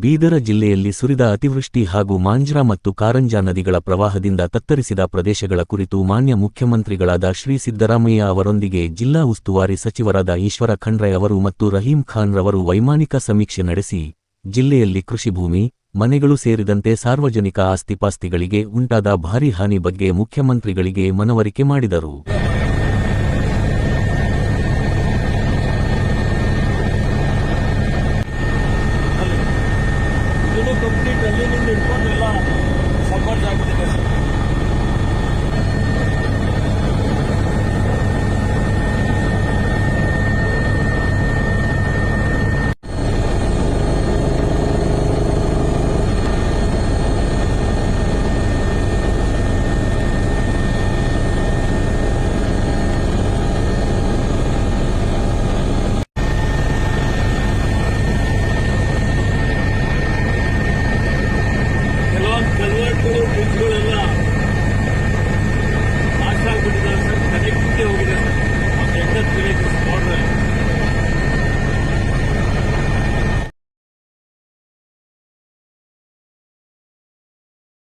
ಬೀದರ ಜಿಲ್ಲೆಯಲ್ಲಿ ಸುರಿದ ಅತಿವೃಷ್ಟಿ ಹಾಗೂ ಮಾಂಜ್ರಾ ಮತ್ತು ಕಾರಂಜಾ ನದಿಗಳ ಪ್ರವಾಹದಿಂದ ತತ್ತರಿಸಿದ ಪ್ರದೇಶಗಳ ಕುರಿತು ಮಾನ್ಯ ಮುಖ್ಯಮಂತ್ರಿಗಳಾದ ಶ್ರೀ ಸಿದ್ದರಾಮಯ್ಯ ಅವರೊಂದಿಗೆ ಜಿಲ್ಲಾ ಉಸ್ತುವಾರಿ ಸಚಿವರಾದ ಈಶ್ವರ ಖಂಡ್ರೆ ಅವರು ಮತ್ತು ರಹೀಂ ಖಾನ್ ರವರು ವೈಮಾನಿಕ ಸಮೀಕ್ಷೆ ನಡೆಸಿ, ಜಿಲ್ಲೆಯಲ್ಲಿ ಕೃಷಿ ಭೂಮಿ, ಮನೆಗಳು ಸೇರಿದಂತೆ ಸಾರ್ವಜನಿಕ ಆಸ್ತಿಪಾಸ್ತಿಗಳಿಗೆ ಉಂಟಾದ ಭಾರೀ ಹಾನಿ ಬಗ್ಗೆ ಮುಖ್ಯಮಂತ್ರಿಗಳಿಗೆ ಮನವರಿಕೆ ಮಾಡಿದರು. Yeah.